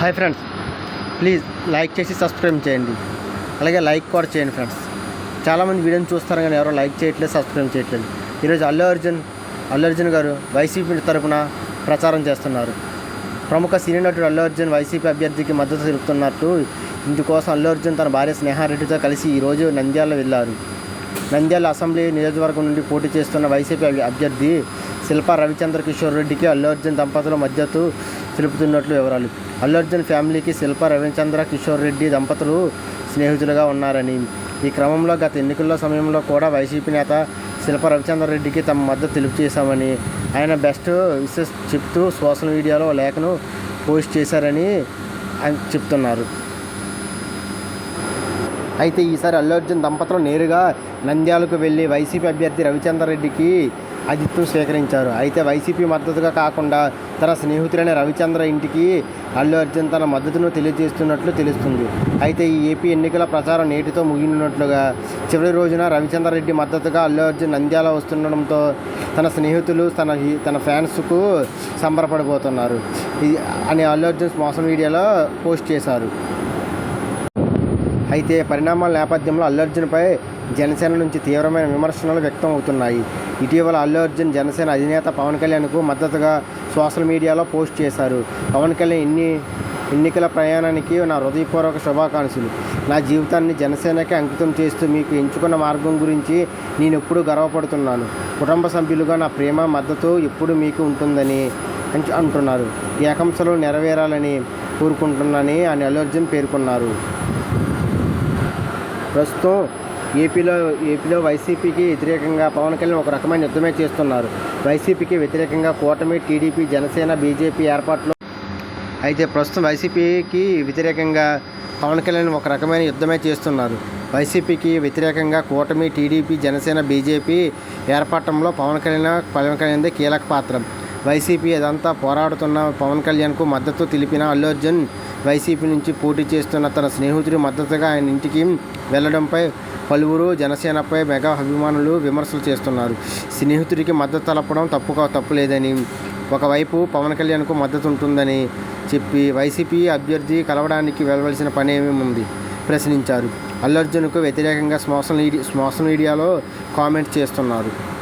Hi friends. Please like చేసి subscribe చేయండి. అలాగే లైక్ కూడా చేయండి ఫ్రెండ్స్. చాలామంది వీడియోని చూస్తారు కానీ ఎవరో లైక్ చేయట్లేదు సబ్స్క్రైబ్ చేయట్లేదు. ఈరోజు అల్లు అర్జున్ అల్లు అర్జున్ గారు వైసీపీ తరఫున ప్రచారం చేస్తున్నారు. ప్రముఖ సినీ నటుడు అల్లు అర్జున్ వైసీపీ అభ్యర్థికి మద్దతు తెలుపుతున్నట్టు ఇందుకోసం అల్లు అర్జున్ తన భార్య స్నేహారెడ్డితో కలిసి ఈరోజు నంద్యాల వెళ్ళారు. నంద్యాల అసెంబ్లీ నియోజకవర్గం నుండి పోటీ చేస్తున్న వైసీపీ అభ్యర్థి శిల్ప రవిచంద్ర కిషోర్ రెడ్డికి అల్లు అర్జున్ దంపతుల మద్దతు తెలుపుతున్నట్లు వివరాలు. అల్లు అర్జున్ ఫ్యామిలీకి శిల్పా రవిచంద్ర కిషోర్ రెడ్డి దంపతులు స్నేహితులుగా ఉన్నారని. ఈ క్రమంలో గత ఎన్నికల సమయంలో కూడా వైసీపీ నేత శిల్ప రవిచంద్ర రెడ్డికి తమ మద్దతు తెలియజేశామని ఆయన బెస్ట్ విషెస్ చెప్తూ సోషల్ మీడియాలో లేఖను పోస్ట్ చేశారని చెప్తున్నారు. అయితే ఈసారి అల్లు అర్జున్ దంపతులు నేరుగా నంద్యాలకు వెళ్ళి వైసీపీ అభ్యర్థి రవిచంద్ర రెడ్డికి ఆతిథ్యం స్వీకరించారు అయితే వైసీపీ మద్దతుగా కాకుండా తన స్నేహితులైన రవిచంద్ర ఇంటికి అల్లు అర్జున్ తన మద్దతును తెలియజేస్తున్నట్లు తెలుస్తుంది. అయితే ఈ ఏపీ ఎన్నికల ప్రచారం నేటితో ముగినట్లుగా చివరి రోజున రవిచంద్ర రెడ్డి మద్దతుగా అల్లు అర్జున్ నంద్యాల వస్తుండడంతో తన స్నేహితులు తన హీ- తన ఫ్యాన్స్కు సంబరపడిపోతున్నారు అని అల్లు అర్జున్ సోషల్ మీడియాలో పోస్ట్ చేశారు. అయితే పరిణామాల నేపథ్యంలో అల్లు అర్జున్పై జనసేన నుంచి తీవ్రమైన విమర్శలు వ్యక్తం అవుతున్నాయి. ఇటీవల అల్లు అర్జున్ జనసేన అధినేత పవన్ కళ్యాణ్కు మద్దతుగా సోషల్ మీడియాలో పోస్ట్ చేశారు. పవన్ కళ్యాణ్ ఎన్ని ఎన్నికల ప్రయాణానికి నా హృదయపూర్వక శుభాకాంక్షలు. నా జీవితాన్ని జనసేనకి అంకితం చేస్తూ మీకు ఎంచుకున్న మార్గం గురించి నేను ఎప్పుడూ గర్వపడుతున్నాను. కుటుంబ సభ్యులుగా నా ప్రేమ మద్దతు ఎప్పుడు మీకు ఉంటుందని అంటున్నారు. ఈ ఆకాంక్షలు నెరవేరాలని కోరుకుంటున్నానని అని అల్లు అర్జున్ పేర్కొన్నారు. ప్రస్తుతం ఏపీలో ఏపీలో వైసీపీకి వ్యతిరేకంగా పవన్ కళ్యాణ్ ఒక రకమైన యుద్ధమే చేస్తున్నారు. వైసీపీకి వ్యతిరేకంగా కూటమి టీడీపీ జనసేన బీజేపీ ఏర్పాట్లు అయితే ప్రస్తుతం వైసీపీకి వ్యతిరేకంగా పవన్ కళ్యాణ్ ఒక రకమైన యుద్ధమే చేస్తున్నారు. వైసీపీకి వ్యతిరేకంగా కూటమి టీడీపీ జనసేన బీజేపీ ఏర్పడటంలో పవన్ కళ్యాణ్ పవన్ కళ్యాణ్దే కీలక పాత్ర. వైసీపీ అదంతా పోరాడుతున్న పవన్ కళ్యాణ్కు మద్దతు తెలిపిన అల్లు అర్జున్ వైసీపీ నుంచి పోటీ చేస్తున్న తన స్నేహితుడి మద్దతుగా ఆయన ఇంటికి వెళ్ళడంపై పలువురు జనసేనపై మెగా అభిమానులు విమర్శలు చేస్తున్నారు. స్నేహితుడికి మద్దతు తెలపడం తప్పు తప్పులేదని ఒకవైపు పవన్ కళ్యాణ్కు మద్దతు ఉంటుందని చెప్పి వైసీపీ అభ్యర్థి కలవడానికి వెళ్ళవలసిన పని ఏమీ ఉంది? ప్రశ్నించారు. అల్లు అర్జున్కు వ్యతిరేకంగా సోషల్ మీడియా సోషల్ మీడియాలో కామెంట్ చేస్తున్నారు.